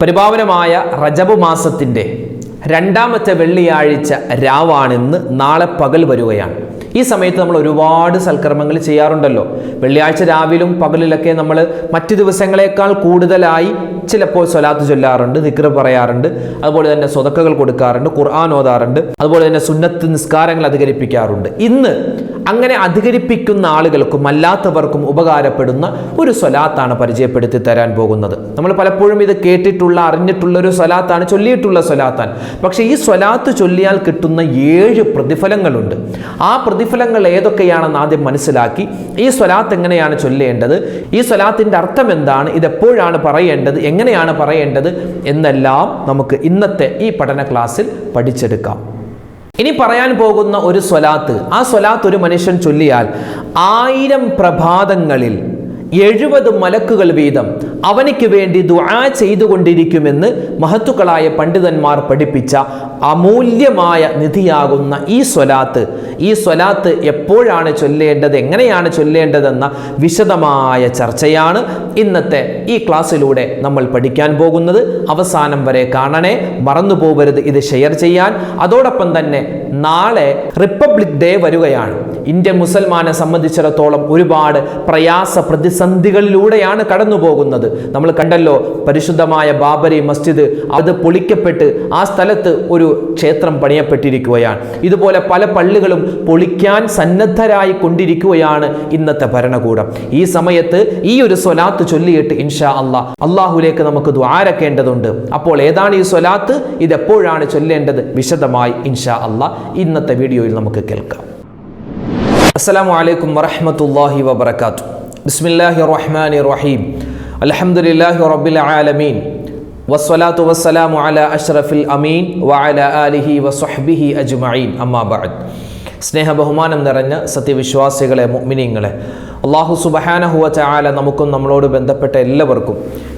പരിപാവനമായ റജബ് മാസത്തിന്റെ രണ്ടാമത്തെ വെള്ളിയാഴ്ച രാവാണിന്ന് നാളെ പകൽ വരികയാണ്. ഈ സമയത്ത് നമ്മൾ ഒരുപാട് സൽക്കർമ്മങ്ങൾ ചെയ്യാറുണ്ടല്ലോ. വെള്ളിയാഴ്ച രാവിലും പകലിലൊക്കെ നമ്മൾ മറ്റു ദിവസങ്ങളെക്കാൾ കൂടുതലായി ചിലപ്പോൾ സ്വലാത്ത് ചൊല്ലാറുണ്ട് ദിക്ർ പറയാറുണ്ട് അതുപോലെ തന്നെ സ്വതക്കകൾ കൊടുക്കാറുണ്ട് ഖുർആൻ ഓതാറുണ്ട് അതുപോലെ തന്നെ സുന്നത്ത് നിസ്കാരങ്ങൾ അധികരിപ്പിക്കാറുണ്ട്. ഇന്ന് അങ്ങനെ അധികരിപ്പിക്കുന്ന ആളുകൾക്കും അല്ലാത്തവർക്കും ഉപകാരപ്പെടുന്ന ഒരു സ്വലാത്താണ് പരിചയപ്പെടുത്തി തരാൻ പോകുന്നത്. നമ്മൾ പലപ്പോഴും ഇത് കേട്ടിട്ടുള്ള അറിഞ്ഞിട്ടുള്ള ഒരു സ്വലാത്താണ് ചൊല്ലിയിട്ടുള്ള സ്വലാത്താണ്. പക്ഷേ ഈ സ്വലാത്ത് ചൊല്ലിയാൽ കിട്ടുന്ന ഏഴ് പ്രതിഫലങ്ങളുണ്ട്. ആ പ്രതിഫലങ്ങൾ ഏതൊക്കെയാണെന്ന് ആദ്യം മനസ്സിലാക്കി ഈ സ്വലാത്ത് എങ്ങനെയാണ് ചൊല്ലേണ്ടത് ഈ സ്വലാത്തിന്റെ അർത്ഥം എന്താണ് ഇതെപ്പോഴാണ് പറയേണ്ടത് എങ്ങനെയാണ് പറയേണ്ടത് എന്നെല്ലാം നമുക്ക് ഇന്നത്തെ ഈ പഠന ക്ലാസ്സിൽ പഠിച്ചെടുക്കാം. ഇനി പറയാൻ പോകുന്ന ഒരു സ്വലാത്ത്. ആ സ്വലാത്ത് ഒരു മനുഷ്യൻ ചൊല്ലിയാൽ ആയിരം പ്രഭാതങ്ങളിൽ എഴുപത് മലക്കുകൾ വീതം അവനിക്ക് വേണ്ടി ദുആ ചെയ്തുകൊണ്ടിരിക്കുമെന്ന് മഹത്തുക്കളായ പണ്ഡിതന്മാർ പഠിപ്പിച്ച അമൂല്യമായ നിധിയാകുന്ന ഈ സ്വലാത്ത് ഈ സ്വലാത്ത് എപ്പോഴാണ് ചൊല്ലേണ്ടത് എങ്ങനെയാണ് ചൊല്ലേണ്ടതെന്ന വിശദമായ ചർച്ചയാണ് ഇന്നത്തെ ഈ ക്ലാസ്സിലൂടെ നമ്മൾ പഠിക്കാൻ പോകുന്നത്. അവസാനം വരെ കാണണേ. മറന്നു പോകരുത് ഇത് ഷെയർ ചെയ്യാൻ. അതോടൊപ്പം തന്നെ നാളെ റിപ്പബ്ലിക് ഡേ വരികയാണ്. ഇന്ത്യൻ മുസൽമാനെ സംബന്ധിച്ചിടത്തോളം ഒരുപാട് പ്രയാസ പ്രതിസന്ധികളിലൂടെയാണ് കടന്നു പോകുന്നത് നമ്മൾ കണ്ടല്ലോ പരിശുദ്ധമായ ബാബരി മസ്ജിദ് അത് പൊളിക്കപ്പെട്ട് ആ സ്ഥലത്ത് ഒരു ക്ഷേത്രം പണിയപ്പെട്ടിരിക്കുകയാണ്. ഇതുപോലെ പല പള്ളികളും പൊളിക്കാൻ സന്നദ്ധരായി കൊണ്ടിരിക്കുകയാണ് ഇന്നത്തെ ഭരണകൂടം. ഈ സമയത്ത് ഈ ഒരു സ്വലാത്ത് ചൊല്ലിയിട്ട് ഇൻഷാ അള്ളാ അള്ളാഹുലേക്ക് നമുക്ക് ദ്വാരക്കേണ്ടതുണ്ട് അപ്പോൾ ഏതാണ് ഈ സ്വലാത്ത്? ഇത് എപ്പോഴാണ് ചൊല്ലേണ്ടത്? വിശദമായി ഇൻഷാ അള്ളാ ഇന്നത്തെ വീഡിയോയിൽ നമുക്ക് കേൾക്കാം. അസ്സലാമു അലൈക്കും വറഹമത്തല്ലാഹി വബർക്കാത്തു ബിസ്മില്ലാഹി റഹ്മാനി റഹീം. അലഹമുല്ലാഹി റബ്ബിൽ ആലമീൻ. വസ്സലാത്തു വസ്സലാമു അല അഷ്റഫിൽ അമീൻ വഅല ആലിഹി വസ്വഹ്ബിഹി അജ്മഈൻ. അമ്മാ ബഅദ്. സ്നേഹ ബഹുമാനം നിറഞ്ഞ സത്യവിശ്വാസികളെ മുഅ്മിനീങ്ങളെ. അള്ളാഹു സുബഹാനഹുവ ചായാല നമുക്കും നമ്മളോട് ബന്ധപ്പെട്ട എല്ലാവർക്കും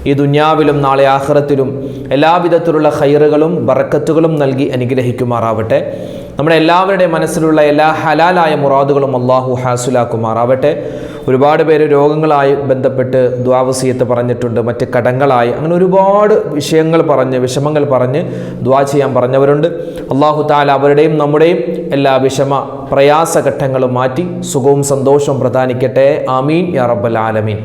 ഈ ദുന്യാവിലും നാളെ ആഹ്റത്തിലും എല്ലാവിധത്തിലുള്ള ഹൈറുകളും ബറക്കത്തുകളും നൽകി അനുഗ്രഹിക്കുമാറാവട്ടെ. നമ്മുടെ എല്ലാവരുടെയും മനസ്സിലുള്ള എല്ലാ ഹലാലായ മുറാദുകളും അള്ളാഹു ഹാസുലാക്കുമാറാവട്ടെ. ഒരുപാട് പേര് രോഗങ്ങളായി ബന്ധപ്പെട്ട് ദ്വാവസീയത്ത് പറഞ്ഞിട്ടുണ്ട് മറ്റ് കടങ്ങളായി. അങ്ങനെ ഒരുപാട് വിഷയങ്ങൾ പറഞ്ഞ് വിഷമങ്ങൾ പറഞ്ഞ് ദ്വാ ചെയ്യാൻ പറഞ്ഞവരുണ്ട്. അള്ളാഹു താല അവരുടെയും നമ്മുടെയും എല്ലാ വിഷമ പ്രയാസഘട്ടങ്ങളും മാറ്റി സുഖവും സന്തോഷവും പ്രധാനിക്കട്ടെ ആമീൻ യാ റബ്ബൽ ആലമീൻ.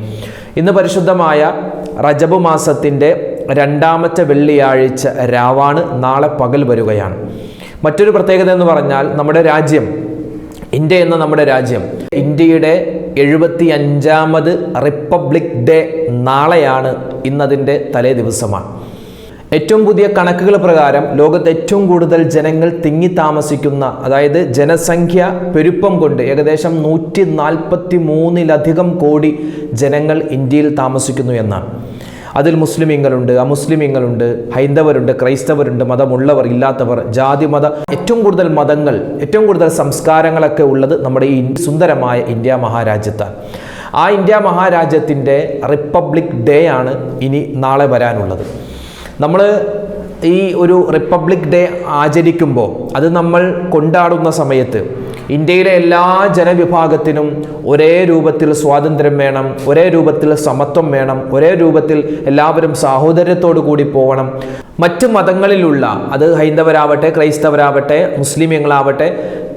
ഇന്ന് പരിശുദ്ധമായ റജബ് മാസത്തിന്റെ രണ്ടാമത്തെ വെള്ളിയാഴ്ച രാവാണ്. നാളെ പകൽ വരികയാണ്. മറ്റൊരു പ്രത്യേകത എന്ന് പറഞ്ഞാൽ നമ്മുടെ രാജ്യം ഇന്ത്യ എന്ന നമ്മുടെ രാജ്യം. ഇന്ത്യയുടെ എഴുപത്തി അഞ്ചാമത് റിപ്പബ്ലിക് ഡേ നാളെയാണ് ഇന്നതിന്റെ തലേ ദിവസമാണ്. ഏറ്റവും പുതിയ കണക്കുകൾ പ്രകാരം ലോകത്ത് ഏറ്റവും കൂടുതൽ ജനങ്ങൾ തിങ്ങി താമസിക്കുന്ന അതായത് ജനസംഖ്യ പെരുപ്പം കൊണ്ട് ഏകദേശം നൂറ്റി നാൽപ്പത്തി മൂന്നിലധികം കോടി ജനങ്ങൾ ഇന്ത്യയിൽ താമസിക്കുന്നു എന്നാണ്. അതിൽ മുസ്ലിമീങ്ങളുണ്ട് അമുസ്ലിമീങ്ങളുണ്ട് ഹൈന്ദവരുണ്ട് ക്രൈസ്തവരുണ്ട് മതമുള്ളവർ ഇല്ലാത്തവർ ജാതി മത ഏറ്റവും കൂടുതൽ മതങ്ങൾ ഏറ്റവും കൂടുതൽ സംസ്കാരങ്ങളൊക്കെ ഉള്ളത് നമ്മുടെ ഈ സുന്ദരമായ ഇന്ത്യ മഹാരാജ്യത്താണ്. ആ ഇന്ത്യ മഹാരാജ്യത്തിന്റെ റിപ്പബ്ലിക് ഡേ ആണ് ഇനി നാളെ വരാനുള്ളത്. നമ്മൾ ഈ ഒരു റിപ്പബ്ലിക് ഡേ ആചരിക്കുമ്പോൾ അത് നമ്മൾ കൊണ്ടാടുന്ന സമയത്ത് ഇന്ത്യയിലെ എല്ലാ ജനവിഭാഗത്തിനും ഒരേ രൂപത്തിൽ സ്വാതന്ത്ര്യം വേണം ഒരേ രൂപത്തിൽ സമത്വം വേണം ഒരേ രൂപത്തിൽ എല്ലാവരും സാഹോദര്യത്തോടു കൂടി പോകണം മറ്റ് മതങ്ങളിലുള്ള അത് ഹൈന്ദവരാവട്ടെ ക്രൈസ്തവരാവട്ടെ മുസ്ലിമീങ്ങളാവട്ടെ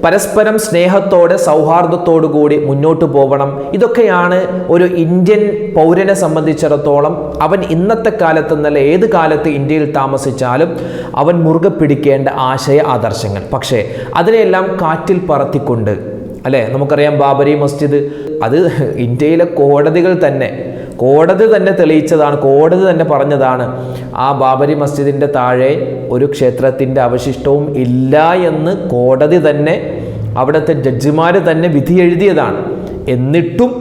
പരസ്പരം സ്നേഹത്തോടെ സൗഹാർദ്ദത്തോടു കൂടി മുന്നോട്ട് പോകണം ഇതൊക്കെയാണ് ഒരു ഇന്ത്യൻ പൗരനെ സംബന്ധിച്ചിടത്തോളം അവൻ ഇന്നത്തെ കാലത്ത് എന്നല്ല ഏത് കാലത്ത് ഇന്ത്യയിൽ താമസിച്ചാലും അവൻ മുറുകെ പിടിക്കേണ്ട ആശയ ആദർശങ്ങൾ. പക്ഷേ അതിനെയെല്ലാം കാറ്റിൽ പറത്തിക്കൊണ്ട് അല്ലേ? നമുക്കറിയാം ബാബരി മസ്ജിദ് അത് ഇന്ത്യയിലെ കോടതികൾ തന്നെ കോടതി തന്നെ തെളിയിച്ചതാണ് കോടതി തന്നെ പറഞ്ഞതാണ് ആ ബാബരി മസ്ജിദിന്റെ താഴെ ഒരു ക്ഷേത്രത്തിന്റെ അവശിഷ്ടവും ഇല്ല എന്ന് കോടതി തന്നെ അവിടുത്തെ ജഡ്ജിമാർ തന്നെ വിധി എഴുതിയതാണ്. എന്നിട്ടും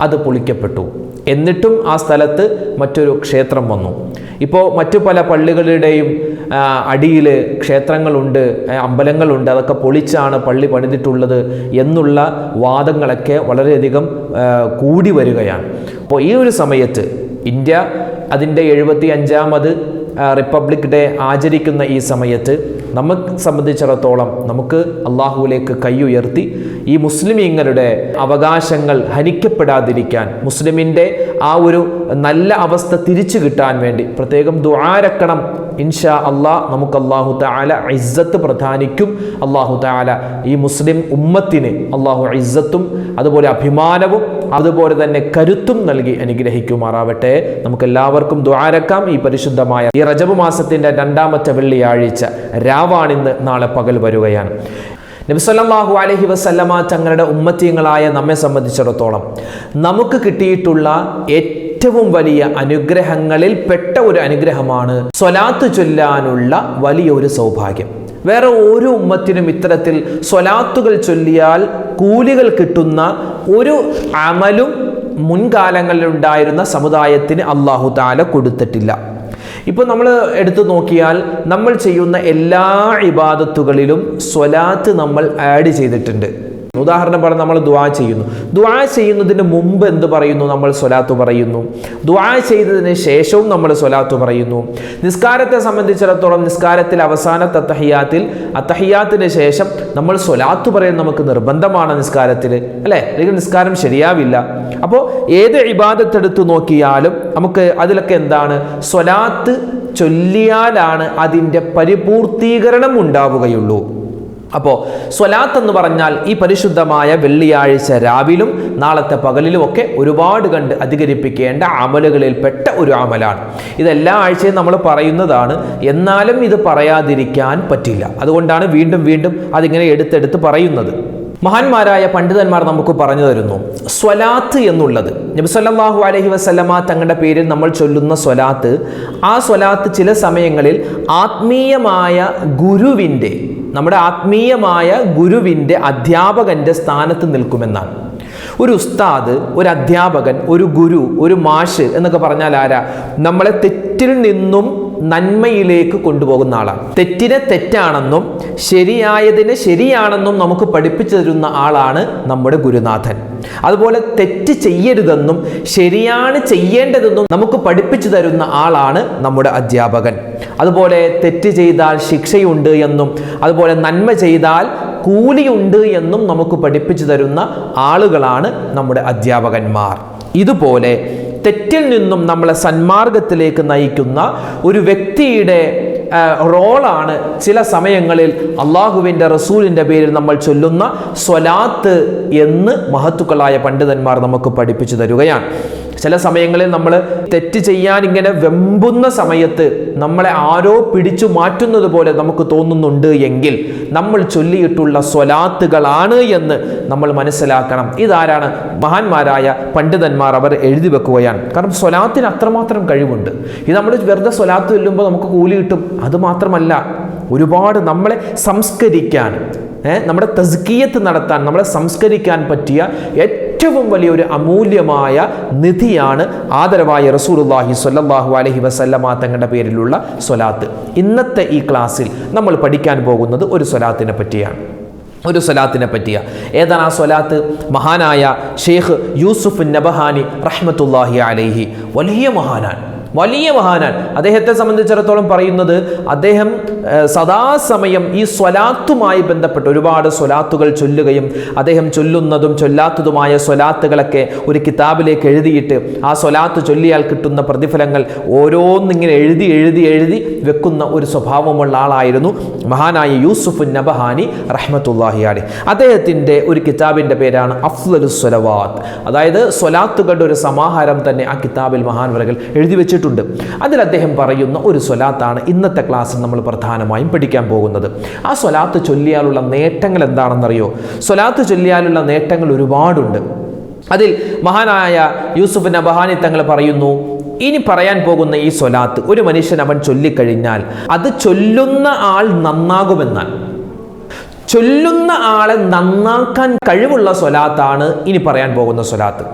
അത് പൊളിക്കപ്പെട്ടു. എന്നിട്ടും ആ സ്ഥലത്ത് മറ്റൊരു ക്ഷേത്രം വന്നു. ഇപ്പോൾ മറ്റു പല പള്ളികളുടെയും അടിയിൽ ക്ഷേത്രങ്ങളുണ്ട് അമ്പലങ്ങളുണ്ട് അതൊക്കെ പൊളിച്ചാണ് പള്ളി പണിതിട്ടുള്ളത് എന്നുള്ള വാദങ്ങളൊക്കെ വളരെയധികം കൂടി വരികയാണ്. അപ്പോൾ ഈ ഒരു സമയത്ത് ഇന്ത്യ അതിന്റെ എഴുപത്തി അഞ്ചാമത് റിപ്പബ്ലിക് ഡേ ആചരിക്കുന്ന ഈ സമയത്ത് നമുക്ക് സംബന്ധിച്ചിടത്തോളം നമുക്ക് അള്ളാഹുവിലേക്ക് കൈയുയർത്തി ഈ മുസ്ലിമീങ്ങളുടെ അവകാശങ്ങൾ ഹനിക്കപ്പെടാതിരിക്കാൻ മുസ്ലിമിന്റെ ആ ഒരു നല്ല അവസ്ഥ തിരിച്ചു കിട്ടാൻ വേണ്ടി പ്രത്യേകം ദുആരക്കണം. ഇൻഷാ അള്ളാ നമുക്ക് അള്ളാഹു താല ഇസ്സത്ത് പ്രധാനിക്കും. അള്ളാഹു താല ഈ മുസ്ലിം ഉമ്മത്തിന് അള്ളാഹു ഇസ്സത്തും അതുപോലെ അഭിമാനവും അതുപോലെ തന്നെ കരുത്തും നൽകി അനുഗ്രഹിക്കുമാറാവട്ടെ. നമുക്ക് എല്ലാവർക്കും ദ്വാരക്കാം ഈ പരിശുദ്ധമായ ഈ റജബ് മാസത്തിന്റെ രണ്ടാമത്തെ വെള്ളിയാഴ്ച. രാവാണിന്ന് നാളെ പകൽ വരികയാണ്. നബിസ്വല്ലാഹു അലഹി വസല്ലമ തങ്ങളുടെ ഉമ്മത്തിയങ്ങളായ നമ്മെ സംബന്ധിച്ചിടത്തോളം നമുക്ക് കിട്ടിയിട്ടുള്ള ഏറ്റവും വലിയ അനുഗ്രഹങ്ങളിൽ പെട്ട ഒരു അനുഗ്രഹമാണ് സ്വലാത്ത് ചൊല്ലാനുള്ള വലിയൊരു സൗഭാഗ്യം. വേറെ ഒരു ഉമ്മത്തിനും ഇത്തരത്തിൽ സ്വലാത്തുകൾ ചൊല്ലിയാൽ കൂലികൾ കിട്ടുന്ന ഒരു അമലും മുൻകാലങ്ങളിൽ ഉണ്ടായിരുന്ന സമുദായത്തിന് അള്ളാഹു താല കൊടുത്തിട്ടില്ല. ഇപ്പോൾ നമ്മൾ എടുത്തു നോക്കിയാൽ നമ്മൾ ചെയ്യുന്ന എല്ലാ ഇബാദത്തുകളിലും സ്വലാത്ത് നമ്മൾ ആഡ് ചെയ്തിട്ടുണ്ട്. ഉദാഹരണം പറഞ്ഞ് നമ്മൾ ദുആ ചെയ്യുന്നു. ദുആ ചെയ്യുന്നതിന് മുമ്പ് എന്ത് പറയുന്നു? നമ്മൾ സ്വലാത്ത് പറയുന്നു. ദുആ ചെയ്തതിന് ശേഷവും നമ്മൾ സ്വലാത്ത് പറയുന്നു. നിസ്കാരത്തെ സംബന്ധിച്ചിടത്തോളം നിസ്കാരത്തിൽ അവസാനത്തെ അത്തഹിയാത്തിൽ അത്തഹിയാത്തിന് ശേഷം നമ്മൾ സ്വലാത്ത് പറയാൻ നമുക്ക് നിർബന്ധമാണ് നിസ്കാരത്തിൽ അല്ലേ? അല്ലെങ്കിൽ നിസ്കാരം ശരിയാവില്ല. അപ്പോൾ ഏത് ഇബാദത്തെടുത്ത് നോക്കിയാലും നമുക്ക് അതിലൊക്കെ എന്താണ്? സ്വലാത്ത് ചൊല്ലിയാലാണ് അതിന്റെ പരിപൂർത്തീകരണം ഉണ്ടാവുകയുള്ളൂ. അപ്പോൾ സ്വലാത്ത് എന്ന് പറഞ്ഞാൽ ഈ പരിശുദ്ധമായ വെള്ളിയാഴ്ച രാവിലും നാളത്തെ പകലിലും ഒക്കെ ഒരുപാട് കണ്ട് അധികരിപ്പിക്കേണ്ട അമലുകളിൽ പെട്ട ഒരു അമലാണ്. ഇതെല്ലാ ആഴ്ചയും നമ്മൾ പറയുന്നതാണ്. എന്നാലും ഇത് പറയാതിരിക്കാൻ പറ്റില്ല. അതുകൊണ്ടാണ് വീണ്ടും വീണ്ടും അതിങ്ങനെ എടുത്തെടുത്ത് പറയുന്നത്. മഹാന്മാരായ പണ്ഡിതന്മാർ നമുക്ക് പറഞ്ഞു തരുന്നു. സ്വലാത്ത് എന്നുള്ളത്. നബിസ്വല്ലാഹു അലഹി വസ്ലമ തങ്ങളുടെ പേരിൽ നമ്മൾ ചൊല്ലുന്ന സ്വലാത്ത് ആ സ്വലാത്ത് ചില സമയങ്ങളിൽ ആത്മീയമായ ഗുരുവിന്റെ നമ്മുടെ ആത്മീയമായ ഗുരുവിന്റെ അധ്യാപകന്റെ സ്ഥാനത്ത് നിൽക്കുമെന്നാണ്. ഒരു ഉസ്താദ് ഒരു അധ്യാപകൻ ഒരു ഗുരു ഒരു മാഷ് എന്നൊക്കെ പറഞ്ഞാൽ ആരാ? നമ്മളെ തെറ്റിൽ നിന്നും നന്മയിലേക്ക് കൊണ്ടുപോകുന്ന ആളാണ്. തെറ്റിനെ തെറ്റാണെന്നും ശരിയായതിനെ ശരിയാണെന്നും നമുക്ക് പഠിപ്പിച്ചു തരുന്ന ആളാണ് നമ്മുടെ ഗുരുനാഥൻ. അതുപോലെ തെറ്റ് ചെയ്യരുതെന്നും ശരിയാണ് ചെയ്യേണ്ടതെന്നും നമുക്ക് പഠിപ്പിച്ചു തരുന്ന ആളാണ് നമ്മുടെ അധ്യാപകൻ. അതുപോലെ തെറ്റ് ചെയ്താൽ ശിക്ഷയുണ്ട് എന്നും അതുപോലെ നന്മ ചെയ്താൽ കൂലിയുണ്ട് എന്നും നമുക്ക് പഠിപ്പിച്ചു തരുന്ന ആളുകളാണ് നമ്മുടെ അധ്യാപകന്മാർ. ഇതുപോലെ തെറ്റിൽ നിന്നും നമ്മളെ സന്മാർഗത്തിലേക്ക് നയിക്കുന്ന ഒരു വ്യക്തിയുടെ റോളാണ് ചില സമയങ്ങളിൽ അള്ളാഹുവിന്റെ റസൂലിന്റെ പേരിൽ നമ്മൾ ചൊല്ലുന്ന സ്വലാത്ത് എന്ന് മഹത്തുക്കളായ പണ്ഡിതന്മാർ നമുക്ക് പഠിപ്പിച്ചു തരുകയാണ്. ചില സമയങ്ങളിൽ നമ്മൾ തെറ്റ് ചെയ്യാൻ ഇങ്ങനെ വെമ്പുന്ന സമയത്ത് നമ്മളെ ആരോ പിടിച്ചു മാറ്റുന്നത് പോലെ നമുക്ക് തോന്നുന്നുണ്ട് എങ്കിൽ നമ്മൾ ചൊല്ലിയിട്ടുള്ള സ്വലാത്തുകളാണ് എന്ന് നമ്മൾ മനസ്സിലാക്കണം. ഇതാരാണ്? മഹാന്മാരായ പണ്ഡിതന്മാർ അവർ എഴുതി വെക്കുകയാണ്. കാരണം സ്വലാത്തിന് അത്രമാത്രം കഴിവുണ്ട്. ഇത് നമ്മൾ വെറുതെ സ്വലാത്ത് ചൊല്ലുമ്പോൾ നമുക്ക് കൂലി കിട്ടും. അത് മാത്രമല്ല ഒരുപാട് നമ്മളെ സംസ്കരിക്കാൻ നമ്മുടെ തസ്കീയത്ത് നടത്താൻ നമ്മളെ സംസ്കരിക്കാൻ പറ്റിയ ഏറ്റവും വലിയൊരു അമൂല്യമായ നിധിയാണ് ആദരവായ റസൂലുള്ളാഹി സ്വല്ലാഹു അലഹി വസല്ലമ തങ്ങളുടെ പേരിലുള്ള സ്വലാത്ത്. ഇന്നത്തെ ഈ ക്ലാസ്സിൽ നമ്മൾ പഠിക്കാൻ പോകുന്നത് ഒരു സ്വലാത്തിനെ പറ്റിയാണ്. ഒരു സ്വലാത്തിനെ പറ്റിയ ഏതാണ് ആ സ്വലാത്ത്? മഹാനായ ഷെയ്ഖ് യൂസുഫ് നബഹാനി റഹ്മത്തുല്ലാഹി അലൈഹി. വലിയ മഹാനാൻ വലിയ മഹാനാൻ. അദ്ദേഹത്തെ സംബന്ധിച്ചിടത്തോളം പറയുന്നത് അദ്ദേഹം സദാസമയം ഈ സ്വലാത്തുമായി ബന്ധപ്പെട്ട് ഒരുപാട് സ്വലാത്തുകൾ ചൊല്ലുകയും അദ്ദേഹം ചൊല്ലുന്നതും ചൊല്ലാത്തതുമായ സ്വലാത്തുകളൊക്കെ ഒരു കിതാബിലേക്ക് എഴുതിയിട്ട് ആ സ്വലാത്ത് ചൊല്ലിയാൽ കിട്ടുന്ന പ്രതിഫലങ്ങൾ ഓരോന്നിങ്ങനെ എഴുതി എഴുതി എഴുതി വെക്കുന്ന ഒരു സ്വഭാവമുള്ള ആളായിരുന്നു മഹാനായ യൂസുഫ് നബഹാനി റഹ്മത്തുല്ലാഹി അദ്ദേഹത്തിന്റെ ഒരു കിതാബിന്റെ പേരാണ് അഫ്ലലു സ്വലവാത്ത്. അതായത് സ്വലാത്തുകളുടെ ഒരു സമാഹാരം തന്നെ ആ കിതാബിൽ മഹാൻവരകൾ എഴുതി വെച്ചിട്ടുണ്ട്. അതിൽ അദ്ദേഹം പറയുന്ന ഒരു സ്വലാത്താണ് ഇന്നത്തെ ക്ലാസ്സിൽ നമ്മൾ പ്രധാനമായും പഠിക്കാൻ പോകുന്നത്. ആ സ്വലാത്ത് ചൊല്ലിയാലുള്ള നേട്ടങ്ങൾ എന്താണെന്നറിയോ? സ്വലാത്ത് ചൊല്ലിയാലുള്ള നേട്ടങ്ങൾ ഒരുപാടുണ്ട്. അതിൽ മഹാനായ യൂസുഫ് നബഹാനി തങ്ങൾ പറയുന്നു ഇനി പറയാൻ പോകുന്ന ഈ സ്വലാത്ത് ഒരു മനുഷ്യൻ അവൻ ചൊല്ലിക്കഴിഞ്ഞാൽ അത് ചൊല്ലുന്ന ആൾ നന്നാകുമെന്നാണ് ചൊല്ലുന്ന ആളെ നന്നാക്കാൻ കഴിവുള്ള സ്വലാത്താണ് ഇനി പറയാൻ പോകുന്ന സ്വലാത്ത്.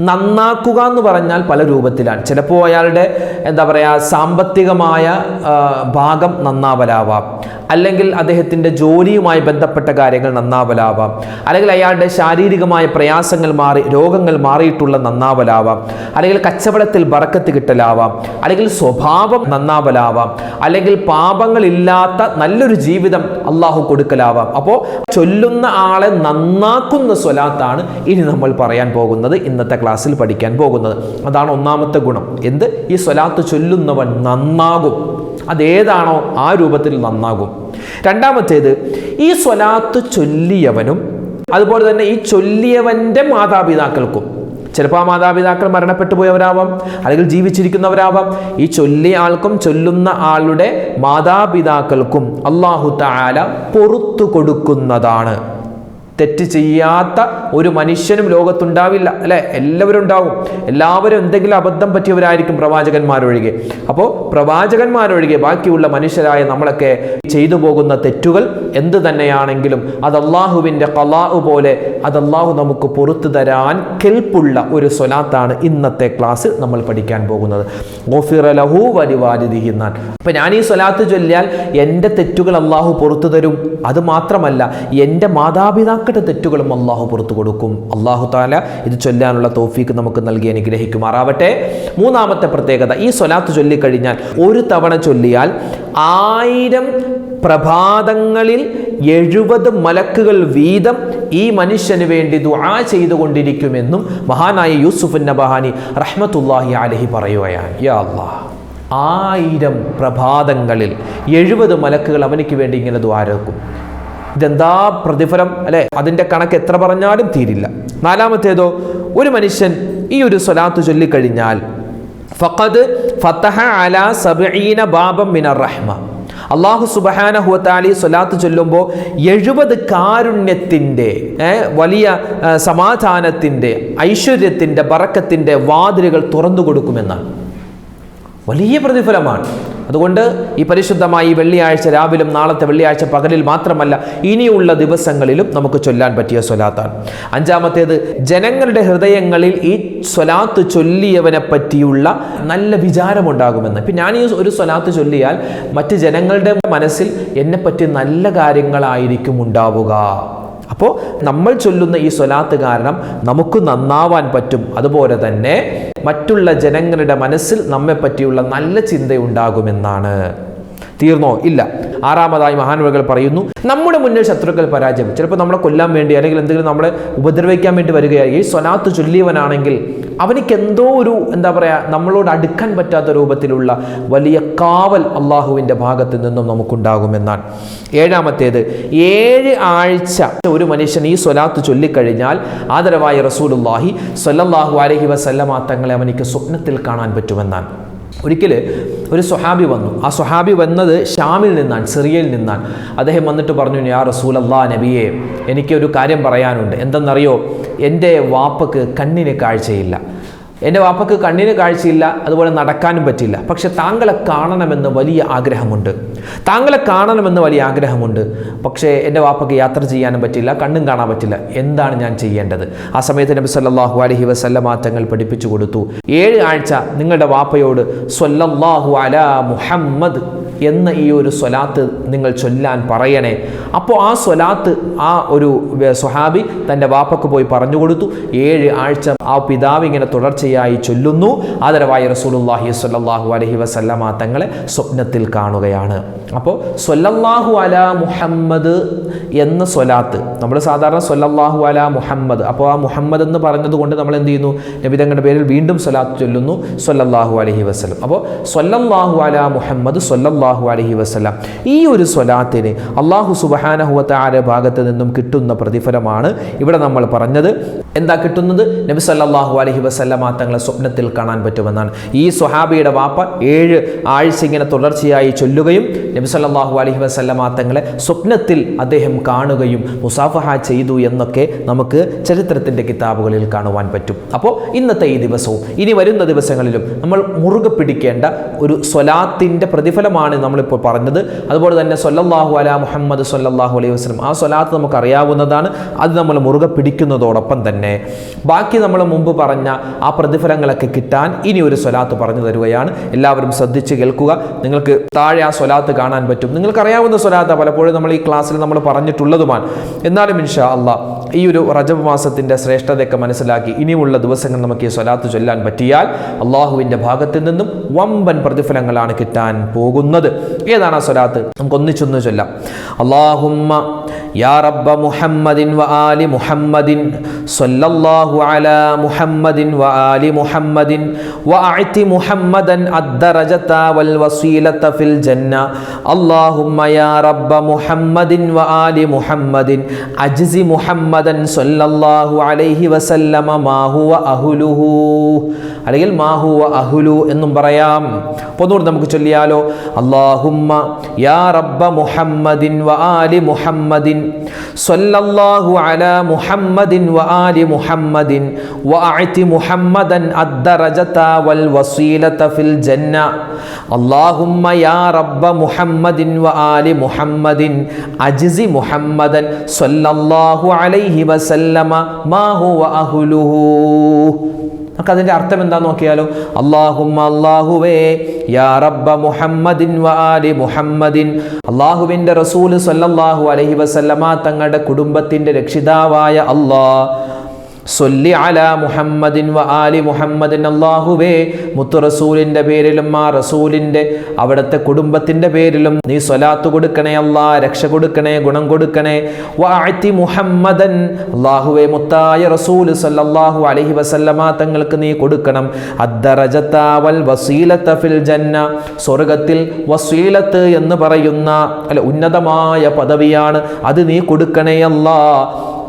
നന്നാക്കുക എന്ന് പറഞ്ഞാൽ പല രൂപത്തിലാണ്. ചിലപ്പോൾ അയാളുടെ എന്താ പറയുക സാമ്പത്തികമായ ഭാഗം നന്നാവലാവാം. അല്ലെങ്കിൽ അദ്ദേഹത്തിന്റെ ജോലിയുമായി ബന്ധപ്പെട്ട കാര്യങ്ങൾ നന്നാവലാവാം. അല്ലെങ്കിൽ അയാളുടെ ശാരീരികമായ പ്രയാസങ്ങൾ മാറി രോഗങ്ങൾ മാറിയിട്ടുള്ള നന്നാവലാവാം. അല്ലെങ്കിൽ കച്ചവടത്തിൽ ബറക്കത്ത് കിട്ടലാവാം. അല്ലെങ്കിൽ സ്വഭാവം നന്നാവലാവാം. അല്ലെങ്കിൽ പാപങ്ങളില്ലാത്ത നല്ലൊരു ജീവിതം അള്ളാഹു കൊടുക്കലാവാം. അപ്പോൾ ചൊല്ലുന്ന ആളെ നന്നാക്കുന്ന സ്വലാത്താണ് ഇനി നമ്മൾ പറയാൻ പോകുന്നത് ഇന്നത്തെ ക്ലാസ്സിൽ പഠിക്കാൻ പോകുന്നത്. അതാണ് ഒന്നാമത്തെ ഗുണം. എന്ത്? ഈ സ്വലാത്ത് ചൊല്ലുന്നവൻ നന്നാകും. അതേതാണോ ആ രൂപത്തിൽ നന്നാകും. രണ്ടാമത്തേത് ഈ സ്വലാത്ത് ചൊല്ലിയവനും അതുപോലെ തന്നെ ഈ ചൊല്ലിയവന്റെ മാതാപിതാക്കൾക്കും. ചിലപ്പോൾ ആ മാതാപിതാക്കൾ മരണപ്പെട്ടു പോയവരാവാം അല്ലെങ്കിൽ ജീവിച്ചിരിക്കുന്നവരാവാം. ഈ ചൊല്ലിയ ആൾക്കും ചൊല്ലുന്ന ആളുടെ മാതാപിതാക്കൾക്കും അള്ളാഹു താല പൊറത്തു കൊടുക്കുന്നതാണ്. തെറ്റ് ചെയ്യാത്ത ഒരു മനുഷ്യനും ലോകത്തുണ്ടാവില്ല അല്ലെ? എല്ലാവരും ഉണ്ടാവും. എല്ലാവരും എന്തെങ്കിലും അബദ്ധം പറ്റിയവരായിരിക്കും പ്രവാചകന്മാരൊഴികെ. അപ്പോൾ പ്രവാചകന്മാരൊഴികെ ബാക്കിയുള്ള മനുഷ്യരായ നമ്മളൊക്കെ ചെയ്തു പോകുന്ന തെറ്റുകൾ എന്ത് തന്നെയാണെങ്കിലും അത് അള്ളാഹുവിന്റെ കലാഹു പോലെ അത് അള്ളാഹു നമുക്ക് പുറത്തു തരാൻ കെൽപ്പുള്ള ഒരു സ്വലാത്താണ് ഇന്നത്തെ ക്ലാസ് നമ്മൾ പഠിക്കാൻ പോകുന്നത്. അപ്പൊ ലഹു ഞാൻ ഈ സ്വലാത്ത് ചൊല്ലിയാൽ എന്റെ തെറ്റുകൾ അള്ളാഹു പുറത്തു തരും. അത് മാത്രമല്ല എന്റെ മാതാപിതാക്കളുടെ തെറ്റുകളും അള്ളാഹു പുറത്തു കൊടുക്കും. അള്ളാഹു താല ഇത് ചൊല്ലാനുള്ള തോഫീക്ക് നമുക്ക് നൽകി അനുഗ്രഹിക്കുമാറാവട്ടെ. മൂന്നാമത്തെ പ്രത്യേകത ഈ സ്വലാത്ത് ചൊല്ലിക്കഴിഞ്ഞാൽ ഒരു തവണ ചൊല്ലിയാൽ ആയിരം പ്രഭാതങ്ങളിൽ എഴുപത് മലക്കുകൾ വീതം ഈ മനുഷ്യന് വേണ്ടി ദുആ ചെയ്തുകൊണ്ടിരിക്കുമെന്നും മഹാനായ യൂസുഫ് നബഹാനി റഹ്മത്തുല്ലാഹി അലഹി പറയുകയാണ്. യാ അള്ളാഹ് ആയിരം പ്രഭാതങ്ങളിൽ എഴുപത് മലക്കുകൾ അവനിക്ക് വേണ്ടി ഇങ്ങനെ ദ്വാരക്കും ഇതെന്താ പ്രതിഫലം? അല്ലെ? അതിന്റെ കണക്ക് എത്ര പറഞ്ഞാലും തീരില്ല. നാലാമത്തേതോ ഒരു മനുഷ്യൻ ഈ ഒരു സ്വലാത്ത് ചൊല്ലിക്കഴിഞ്ഞാൽ ഫഖദ് ഫതഹ അല സബീന ബാബം മിനർ റഹ്മ. അള്ളാഹു സുബഹാനഹുവത്താലി സ്വലാത്ത് ചൊല്ലുമ്പോൾ എഴുപത് കാരുണ്യത്തിന്റെ വലിയ സമാധാനത്തിന്റെ ഐശ്വര്യത്തിന്റെ ബറക്കത്തിന്റെ വാതിലുകൾ തുറന്നു കൊടുക്കുമെന്നാണ്. വലിയ പ്രതിഫലമാണ്. അതുകൊണ്ട് ഈ പരിശുദ്ധമായി ഈ വെള്ളിയാഴ്ച രാവിലും നാളത്തെ വെള്ളിയാഴ്ച പകലിൽ മാത്രമല്ല ഇനിയുള്ള ദിവസങ്ങളിലും നമുക്ക് ചൊല്ലാൻ പറ്റിയ സ്വലാത്താണ്. അഞ്ചാമത്തേത് ജനങ്ങളുടെ ഹൃദയങ്ങളിൽ ഈ സ്വലാത്ത് ചൊല്ലിയവനെ പറ്റിയുള്ള നല്ല വിചാരമുണ്ടാകുമെന്ന്. ഇപ്പം ഞാൻ ഈ ഒരു സ്വലാത്ത് ചൊല്ലിയാൽ മറ്റ് ജനങ്ങളുടെ മനസ്സിൽ എന്നെപ്പറ്റി നല്ല കാര്യങ്ങളായിരിക്കും ഉണ്ടാവുക. അപ്പോൾ നമ്മൾ ചൊല്ലുന്ന ഈ സ്വലാത്ത് കാരണം നമുക്ക് നന്നാവാൻ പറ്റും. അതുപോലെ തന്നെ മറ്റുള്ള ജനങ്ങളുടെ മനസ്സിൽ നമ്മെ പറ്റിയുള്ള നല്ല ചിന്തയുണ്ടാകുമെന്നാണ്. തീർന്നോ? ഇല്ല. ആറാമതായി മഹാനുവകൾ പറയുന്നു നമ്മുടെ മുന്നിൽ ശത്രുക്കൾ പരാജയം. ചിലപ്പോൾ നമ്മളെ കൊല്ലാൻ വേണ്ടി അല്ലെങ്കിൽ എന്തെങ്കിലും നമ്മളെ ഉപദ്രവിക്കാൻ വേണ്ടി വരികയായി. ഈ സ്വലാത്ത് ചൊല്ലിയവനാണെങ്കിൽ അവനിക്ക് എന്തോ ഒരു എന്താ പറയുക നമ്മളോട് അടുക്കാൻ പറ്റാത്ത രൂപത്തിലുള്ള വലിയ കാവൽ അള്ളാഹുവിന്റെ ഭാഗത്ത് നിന്നും നമുക്കുണ്ടാകുമെന്നാണ്. ഏഴാമത്തേത് ഏഴ് ആഴ്ച ഒരു മനുഷ്യൻ ഈ സ്വലാത്ത് ചൊല്ലിക്കഴിഞ്ഞാൽ ആദരവായ റസൂലുല്ലാഹി സ്വല്ലല്ലാഹു അലൈഹി വസല്ലമ തങ്ങളെ അവനിക്ക് സ്വപ്നത്തിൽ കാണാൻ പറ്റുമെന്നാണ്. ഒരിക്കൽ ഒരു സ്വഹാബി വന്നു. ആ സ്വഹാബി വന്നത് ഷാമിൽ നിന്നാണ് സിറിയയിൽ നിന്നാണ്. അദ്ദേഹം വന്നിട്ട് പറഞ്ഞു യാ റസൂൽ അള്ളാ നബിയെ എനിക്കൊരു കാര്യം പറയാനുണ്ട്. എന്തെന്നറിയോ? എന്റെ വാപ്പക്ക് കണ്ണിന് കാഴ്ചയില്ല. എന്റെ വാപ്പക്ക് കണ്ണിന് കാഴ്ചയില്ല അതുപോലെ നടക്കാനും പറ്റില്ല. പക്ഷെ താങ്കളെ കാണണമെന്ന് വലിയ ആഗ്രഹമുണ്ട്. താങ്കളെ കാണണമെന്ന് വലിയ ആഗ്രഹമുണ്ട്. പക്ഷേ എന്റെ വാപ്പക്ക് യാത്ര ചെയ്യാനും പറ്റില്ല കണ്ണും കാണാൻ പറ്റില്ല. എന്താണ് ഞാൻ ചെയ്യേണ്ടത്? ആ സമയത്ത് നബി സല്ലാഹു അലഹി വസല്ലമ തങ്ങൾ പഠിപ്പിച്ചു കൊടുത്തു. ഏഴ് ആഴ്ച നിങ്ങളുടെ വാപ്പയോട് സൊല്ലാഹു അല മുഹമ്മദ് എന്ന ഈ ഒരു സ്വലാത്ത് നിങ്ങൾ ചൊല്ലാൻ പറയണേ. അപ്പോൾ ആ സ്വലാത്ത് ആ ഒരു സുഹാബി തന്റെ വാപ്പക്ക് പോയി പറഞ്ഞു കൊടുത്തു. ഏഴ് ആഴ്ച ആ പിതാവ് ഇങ്ങനെ തുടർച്ചയായി ചൊല്ലുന്നു. ആദരവായി റസൂലുള്ളാഹി സ്വല്ലല്ലാഹു അലൈഹി വസല്ലമ തങ്ങളെ സ്വപ്നത്തിൽ കാണുകയാണ്. അപ്പോൾ സ്വല്ലല്ലാഹു അല മുഹമ്മദ് എന്ന സ്വലാത്ത് നമ്മൾ സാധാരണ സ്വല്ലല്ലാഹു അല മുഹമ്മദ് അപ്പോൾ ആ മുഹമ്മദ് എന്ന് പറഞ്ഞതുകൊണ്ട് നമ്മൾ എന്ത് ചെയ്യുന്നു? നബിതങ്ങളുടെ പേരിൽ വീണ്ടും സ്വലാത്ത് ചൊല്ലുന്നു സ്വല്ലല്ലാഹു അലഹി വസ്ലം അപ്പോൾ സ്വല്ലല്ലാഹു അല മുഹമ്മദ് സ്വല്ലല്ലാഹു അലഹി വസല്ലം. ഈ ഒരു സ്വലാത്തിന് അള്ളാഹു സുബഹാനഹുവത്ത ആരെ ഭാഗത്ത് നിന്നും കിട്ടുന്ന പ്രതിഫലമാണ് ഇവിടെ നമ്മൾ പറഞ്ഞത്. എന്താ കിട്ടുന്നത്? നബി സല്ലാഹു അലഹി വസല്ലമ തങ്ങളെ സ്വപ്നത്തിൽ കാണാൻ പറ്റുമെന്നാണ്. ഈ സുഹാബിയുടെ വാപ്പ ഏഴ് ആഴ്ച ഇങ്ങനെ തുടർച്ചയായി ചൊല്ലുകയും നബി സല്ലാഹു അലഹി വസല്ലമ തങ്ങളെ സ്വപ്നത്തിൽ അദ്ദേഹം കാണുകയും മുസാഫഹ ചെയ്തു എന്നൊക്കെ നമുക്ക് ചരിത്രത്തിന്റെ കിതാബുകളിൽ കാണുവാൻ പറ്റും. അപ്പോൾ ഇന്നത്തെ ഈ ദിവസവും ഇനി വരുന്ന ദിവസങ്ങളിലും നമ്മൾ മുറുകെ പിടിക്കേണ്ട ഒരു സ്വലാത്തിന്റെ പ്രതിഫലമാണ് നമ്മളിപ്പോൾ പറഞ്ഞത്. അതുപോലെ തന്നെ സൊല്ലാഹു അല മുഹമ്മദ് സൊല്ലല്ലാഹു അലൈഹി വസ്ലം ആ സ്വലാത്ത് നമുക്ക് അറിയാവുന്നതാണ് അത് നമ്മൾ മുറുകെ പിടിക്കുന്നതോടൊപ്പം തന്നെ. ബാക്കി നമ്മൾ മുമ്പ് പറഞ്ഞ ആ പ്രതിഫലങ്ങളൊക്കെ കിട്ടാൻ ഇനി ഒരു സ്വലാത്ത് പറഞ്ഞു തരുകയാണ്. എല്ലാവരും ശ്രദ്ധിച്ച് കേൾക്കുക. നിങ്ങൾക്ക് താഴെ ആ സ്വലാത്ത് കാണാൻ പറ്റും. നിങ്ങൾക്കറിയാവുന്ന സ്വലാത്ത പലപ്പോഴും നമ്മൾ ഈ ക്ലാസ്സിൽ നമ്മൾ പറഞ്ഞിട്ടുള്ളതുമാണ്. എന്നാലും ഇൻഷാ അള്ളാഹ് ഈ ഒരു റജബ് മാസത്തിന്റെ ശ്രേഷ്ഠതയൊക്കെ മനസ്സിലാക്കി ഇനിയുള്ള ദിവസങ്ങൾ നമുക്ക് ഈ സ്വലാത്ത് ചൊല്ലാൻ പറ്റിയാൽ അള്ളാഹുവിന്റെ ഭാഗത്ത് നിന്നും വമ്പൻ പ്രതിഫലങ്ങളാണ് കിട്ടാൻ പോകുന്നത്. ഏതാണ് ആ സ്വലാത്ത്? നമുക്ക് ഒന്നിച്ചൊന്ന് ചൊല്ലാം اللهم യാ റബ്ബ മുഹമ്മദിൻ വ ആലി മുഹമ്മദിൻ സ്വല്ലല്ലാഹു അലാ മുഹമ്മദിൻ വ ആലി മുഹമ്മദിൻ വ അഅതി മുഹമ്മദൻ അദ്ദറജത വൽ വസീലത ഫിൽ ജന്ന അല്ലാഹുമ്മ യാ റബ്ബ മുഹമ്മദിൻ വ ആലി മുഹമ്മദിൻ അജ്സി മുഹമ്മദൻ സ്വല്ലല്ലാഹു അലൈഹി വസല്ലമ മാ ഹുവ അല്ലെങ്കിൽ മാ ഹുവ അഹ്ലു എന്നും പറയാം. അപ്പോൾ നമുക്ക് ചൊല്ലിയാലോ അല്ലാഹുമ്മ യാ റബ്ബ മുഹമ്മദിൻ വ ആലി മുഹമ്മദിൻ സ്വല്ലല്ലാഹു അലാ മുഹമ്മദിൻ വ ആലി മുഹമ്മദിൻ വ അഅതി മുഹമ്മദൻ അദ്ദറജത വൽ വസീലത ഫിൽ ജന്ന. അല്ലാഹുമ്മ യാ റബ്ബ മുഹമ്മദിൻ വ ആലി മുഹമ്മദിൻ അജ്സി മുഹമ്മദൻ സല്ലല്ലാഹു അലൈഹി വസല്ലമ മാ ഹുവ അഹ്ലുഹു. നമുക്ക് അതിന്റെ അർത്ഥം എന്താ നോക്കിയാലോ? അള്ളാഹും അള്ളാഹുവേ യാ റബ്ബ മുഹമ്മദിൻ വാലി മുഹമ്മദിൻ. അള്ളാഹുവിന്റെ റസൂൽ സല്ലല്ലാഹു അലഹി വസല്ലമ തങ്ങളുടെ കുടുംബത്തിന്റെ രക്ഷിതാവായ അള്ളാഹ് സൊല്ലി അല മുഹമ്മദിൻ വ ആലി മുഹമ്മദിൻ അള്ളാഹുവേ മുത്തു റസൂലിന്റെ പേരിലും ആ റസൂലിന്റെ അവിടുത്തെ കുടുംബത്തിന്റെ പേരിലും നീ സ്വലാത്ത് കൊടുക്കണേ അള്ളാ രക്ഷ കൊടുക്കണേ ഗുണം കൊടുക്കണേ. വാഴ്ത്തി മുഹമ്മദൻ. അള്ളാഹുവേ മുത്തായ റസൂൽ സല്ലല്ലാഹു അലഹി വസല്ലമ തങ്ങൾക്ക് നീ കൊടുക്കണം. അദ്ദറജത്താവൽ വൽ വസീലത ഫിൽ ജന്ന. സ്വർഗത്തിൽ വസീലത്ത് എന്ന് പറയുന്ന അല്ല ഉന്നതമായ പദവിയാണ് അത് നീ കൊടുക്കണേ അല്ലാ.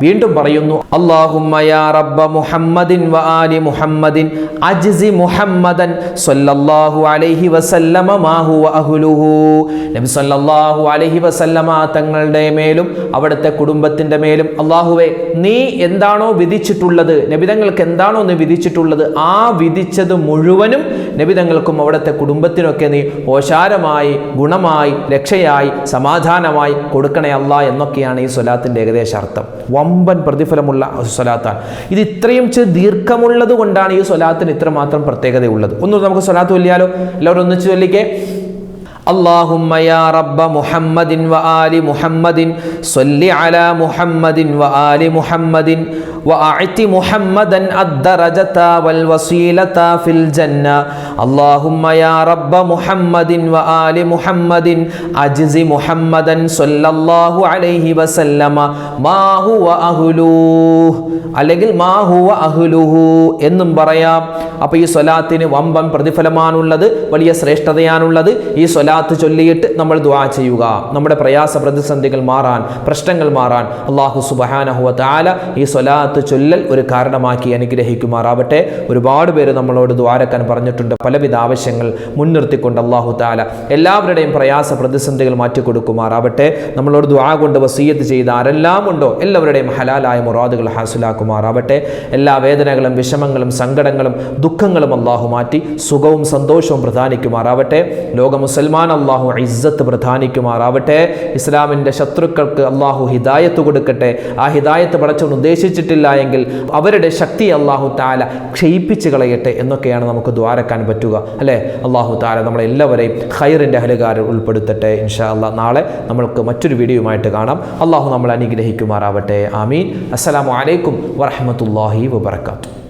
വീണ്ടും പറയുന്നു അല്ലാഹുമ്മ യാ റബ്ബ മുഹമ്മദിൻ വ ആലി മുഹമ്മദിൻ അജ്സി മുഹമ്മദൻ സ്വല്ലല്ലാഹു അലൈഹി വസല്ലമ മാ ഹുവ അഹ്ലുഹു. നബി സല്ലല്ലാഹു അലൈഹി വസല്ലമ തങ്ങളുടെ മേലും അവിടുത്തെ കുടുംബത്തിന്റെ മേലും അള്ളാഹുവെ നീ എന്താണോ വിധിച്ചിട്ടുള്ളത്? നബിതങ്ങൾക്ക് എന്താണോ നീ വിധിച്ചിട്ടുള്ളത്? ആ വിധിച്ചത് മുഴുവനും നബിതങ്ങൾക്കും അവിടുത്തെ കുടുംബത്തിനൊക്കെ നീ ഓശാരമായി ഗുണമായി രക്ഷയായി സമാധാനമായി കൊടുക്കണേ അല്ല എന്നൊക്കെയാണ് ഈ സ്വലാത്തിന്റെ ഏകദേശ അർത്ഥം. വമ്പൻ പ്രതിഫലമുള്ള സ്വലാത്താണ്. ഇത് ഇത്രയും ദീർഘമുള്ളത് കൊണ്ടാണ് ഈ സ്വലാത്തിന് ഇത്രമാത്രം പ്രത്യേകതയുള്ളത്. ഒന്ന് നമുക്ക് സ്വലാത്ത് ചൊല്ലിയാലോ? എല്ലാവരും ഒന്നിച്ച് ചൊല്ലിക്കേ. اللهم يا رب محمد وآل محمد صل على محمد وآل محمد وأعط محمدا الدرجة والوسيلة في الجنة اللهم يا رب محمد وآل محمد أجز محمدا صلى الله عليه وسلم ما هو أهلوه അല്ലെങ്കിൽ മാ ഹുവ അഹ്ലുഹു എന്നും പറയാം അപ്പോൾ ഈ സ്വലാത്തിന് വമ്പൻ പ്രതിഫലമാണുള്ളത് വലിയ ശ്രേഷ്ഠതയാണുള്ളത് ഈ സ്വലാത്ത് ചൊല്ലിയിട്ട് നമ്മൾ ദുആ ചെയ്യുക. നമ്മുടെ പ്രയാസ പ്രതിസന്ധികൾ മാറാൻ പ്രശ്നങ്ങൾ മാറാൻ അള്ളാഹു സുബഹാനഹുവ താല ഈ സ്വലാത്ത് ചൊല്ലൽ ഒരു കാരണമാക്കി അനുഗ്രഹിക്കുമാറാവട്ടെ. ഒരുപാട് പേര് നമ്മളോട് ദ്വാരക്കാൻ പറഞ്ഞിട്ടുണ്ട്. പലവിധ ആവശ്യങ്ങൾ മുൻനിർത്തിക്കൊണ്ട് അള്ളാഹു താല എല്ലാവരുടെയും പ്രയാസ പ്രതിസന്ധികൾ മാറ്റിക്കൊടുക്കുമാറാവട്ടെ. നമ്മളോട് ദ്വാ കൊണ്ട് വസീയത്ത് ചെയ്ത ആരെല്ലാം ഉണ്ടോ എല്ലാവരുടെയും ഹലാലായ മുറാദുകൾ ഹാസിലാക്കുമാറാവട്ടെ. എല്ലാ വേദനകളും വിഷമങ്ങളും സങ്കടങ്ങളും ദുഃഖങ്ങളും അള്ളാഹു മാറ്റി സുഖവും സന്തോഷവും പ്രധാനിക്കുമാറാവട്ടെ ലോക മുസൽമാൻ അള്ളാഹു ഇസ്സത്ത് പ്രധാനിക്കുമാറാവട്ടെ. ഇസ്ലാമിന്റെ ശത്രുക്കൾക്ക് അള്ളാഹു ഹിദായത്ത് കൊടുക്കട്ടെ. ആ ഹിദായത്ത് പടച്ചവൻ ഉദ്ദേശിച്ചിട്ടില്ല എങ്കിൽ അവരുടെ ശക്തി അള്ളാഹു താല ക്ഷയിപ്പിച്ച് കളയട്ടെ എന്നൊക്കെയാണ് നമുക്ക് ദ്വാരക്കാൻ പറ്റുക. അല്ലേ? അള്ളാഹു താല നമ്മളെല്ലാവരെയും ഖൈറിന്റെ അഹലുകാരിൽ ഉൾപ്പെടുത്തട്ടെ ഇൻഷാ അല്ലാ നാളെ നമ്മൾക്ക് മറ്റൊരു വീഡിയോയുമായിട്ട് കാണാം. അള്ളാഹു നമ്മളെ അനുഗ്രഹിക്കുമാറാവട്ടെ. ആമീൻ. അസ്സലാമു അലൈക്കും വറഹമത്തല്ലാഹി വബർക്കാത്തു